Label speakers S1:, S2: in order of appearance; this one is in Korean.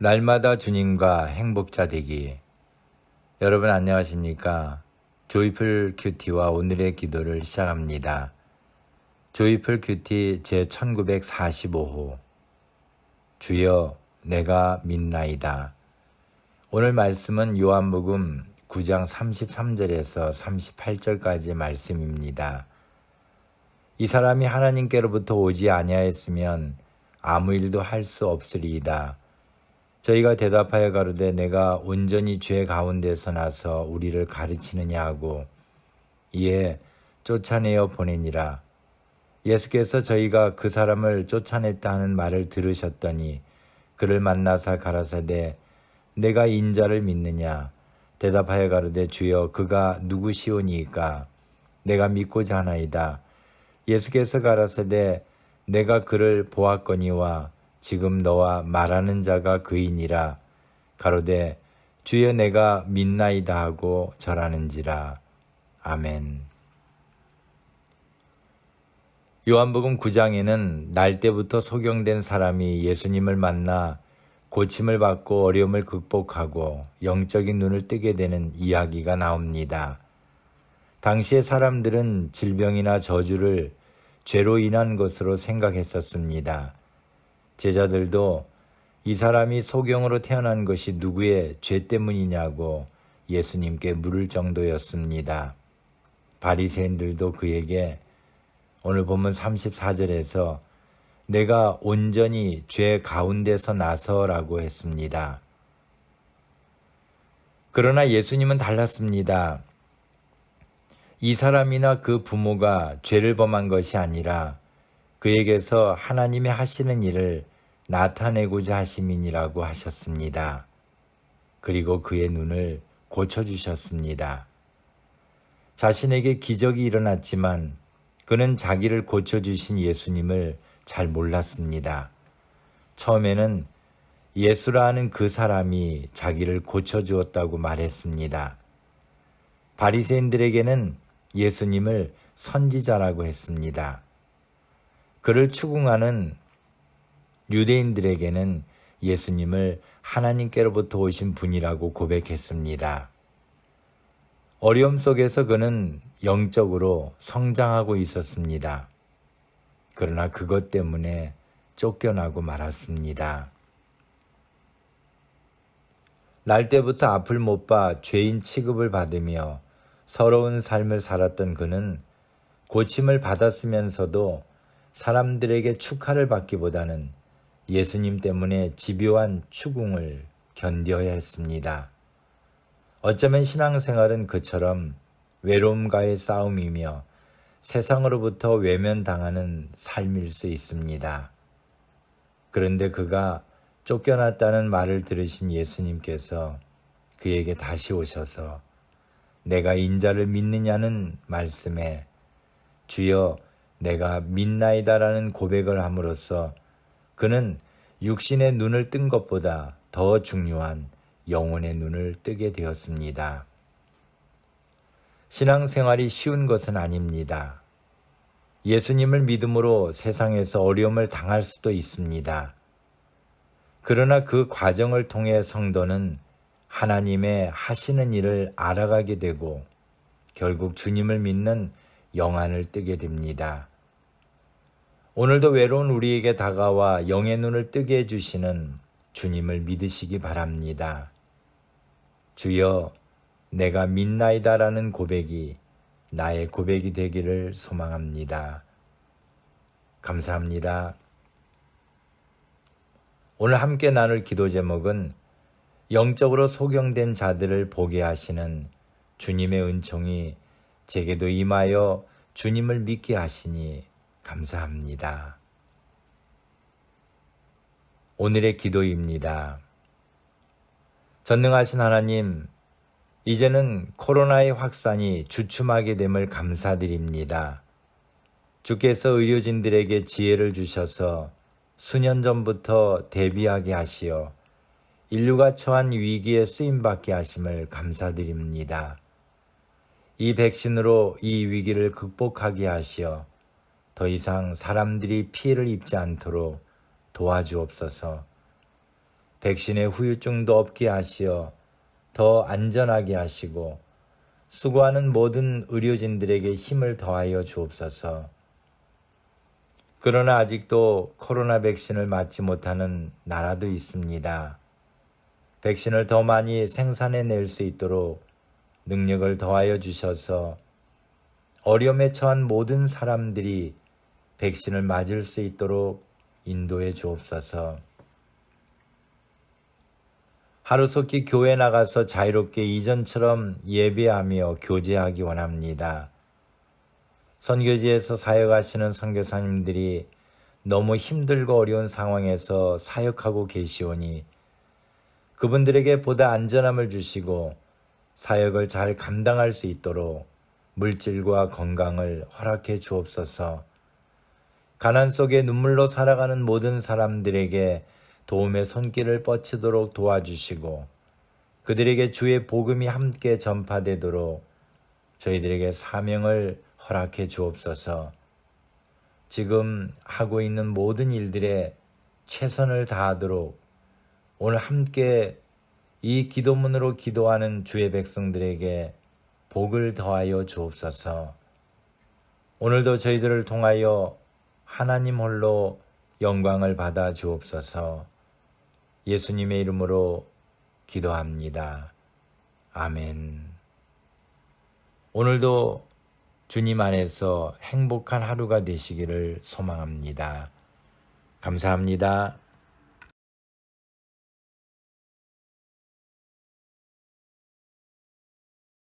S1: 날마다 주님과 행복자 되기. 여러분 안녕하십니까? 조이풀 큐티와 오늘의 기도를 시작합니다. 조이풀 큐티 제 1945호. 주여, 내가 믿나이다. 오늘 말씀은 요한복음 9장 33절에서 38절까지 말씀입니다. 이 사람이 하나님께로부터 오지 아니하였으면 아무 일도 할 수 없으리이다. 저희가 대답하여 가로되 내가 온전히 죄 가운데서 나서 우리를 가르치느냐 하고 이에 쫓아내어 보내니라. 예수께서 저희가 그 사람을 쫓아냈다 하는 말을 들으셨더니 그를 만나사 가라사대 내가 인자를 믿느냐 대답하여 가로되 주여 그가 누구시오니이까 내가 믿고자 하나이다. 예수께서 가라사대 내가 그를 보았거니와 지금 너와 말하는 자가 그이니라 가로되 주여 내가 믿나이다 하고 절하는지라 아멘. 요한복음 9장에는 날 때부터 소경된 사람이 예수님을 만나 고침을 받고 어려움을 극복하고 영적인 눈을 뜨게 되는 이야기가 나옵니다. 당시의 사람들은 질병이나 저주를 죄로 인한 것으로 생각했었습니다. 제자들도 이 사람이 소경으로 태어난 것이 누구의 죄 때문이냐고 예수님께 물을 정도였습니다. 바리새인들도 그에게 오늘 보면 34절에서 내가 온전히 죄 가운데서 나서라고 했습니다. 그러나 예수님은 달랐습니다. 이 사람이나 그 부모가 죄를 범한 것이 아니라 그에게서 하나님이 하시는 일을 나타내고자 하심이니라고 하셨습니다. 그리고 그의 눈을 고쳐주셨습니다. 자신에게 기적이 일어났지만 그는 자기를 고쳐주신 예수님을 잘 몰랐습니다. 처음에는 예수라는 그 사람이 자기를 고쳐주었다고 말했습니다. 바리새인들에게는 예수님을 선지자라고 했습니다. 그를 추궁하는 유대인들에게는 예수님을 하나님께로부터 오신 분이라고 고백했습니다. 어려움 속에서 그는 영적으로 성장하고 있었습니다. 그러나 그것 때문에 쫓겨나고 말았습니다. 날 때부터 앞을 못 봐 죄인 취급을 받으며 서러운 삶을 살았던 그는 고침을 받았으면서도 사람들에게 축하를 받기보다는 예수님 때문에 집요한 추궁을 견뎌야 했습니다. 어쩌면 신앙생활은 그처럼 외로움과의 싸움이며 세상으로부터 외면당하는 삶일 수 있습니다. 그런데 그가 쫓겨났다는 말을 들으신 예수님께서 그에게 다시 오셔서 내가 인자를 믿느냐는 말씀에 주여 내가 믿나이다라는 고백을 함으로써 그는 육신의 눈을 뜬 것보다 더 중요한 영혼의 눈을 뜨게 되었습니다. 신앙생활이 쉬운 것은 아닙니다. 예수님을 믿음으로 세상에서 어려움을 당할 수도 있습니다. 그러나 그 과정을 통해 성도는 하나님의 하시는 일을 알아가게 되고 결국 주님을 믿는 영안을 뜨게 됩니다. 오늘도 외로운 우리에게 다가와 영의 눈을 뜨게 해주시는 주님을 믿으시기 바랍니다. 주여, 내가 믿나이다라는 고백이 나의 고백이 되기를 소망합니다. 감사합니다. 오늘 함께 나눌 기도 제목은 영적으로 소경된 자들을 보게 하시는 주님의 은총이 제게도 임하여 주님을 믿게 하시니 감사합니다. 오늘의 기도입니다. 전능하신 하나님, 이제는 코로나의 확산이 주춤하게 됨을 감사드립니다. 주께서 의료진들에게 지혜를 주셔서 수년 전부터 대비하게 하시어 인류가 처한 위기에 쓰임받게 하심을 감사드립니다. 이 백신으로 이 위기를 극복하게 하시어 더 이상 사람들이 피해를 입지 않도록 도와주옵소서. 백신의 후유증도 없게 하시어 더 안전하게 하시고 수고하는 모든 의료진들에게 힘을 더하여 주옵소서. 그러나 아직도 코로나 백신을 맞지 못하는 나라도 있습니다. 백신을 더 많이 생산해 낼 수 있도록 능력을 더하여 주셔서 어려움에 처한 모든 사람들이 백신을 맞을 수 있도록 인도해 주옵소서. 하루속히 교회 나가서 자유롭게 이전처럼 예배하며 교제하기 원합니다. 선교지에서 사역하시는 선교사님들이 너무 힘들고 어려운 상황에서 사역하고 계시오니 그분들에게 보다 안전함을 주시고 사역을 잘 감당할 수 있도록 물질과 건강을 허락해 주옵소서. 가난 속에 눈물로 살아가는 모든 사람들에게 도움의 손길을 뻗치도록 도와주시고 그들에게 주의 복음이 함께 전파되도록 저희들에게 사명을 허락해 주옵소서. 지금 하고 있는 모든 일들에 최선을 다하도록 오늘 함께 이 기도문으로 기도하는 주의 백성들에게 복을 더하여 주옵소서. 오늘도 저희들을 통하여 하나님 홀로 영광을 받아 주옵소서. 예수님의 이름으로 기도합니다. 아멘. 오늘도 주님 안에서 행복한 하루가 되시기를 소망합니다. 감사합니다.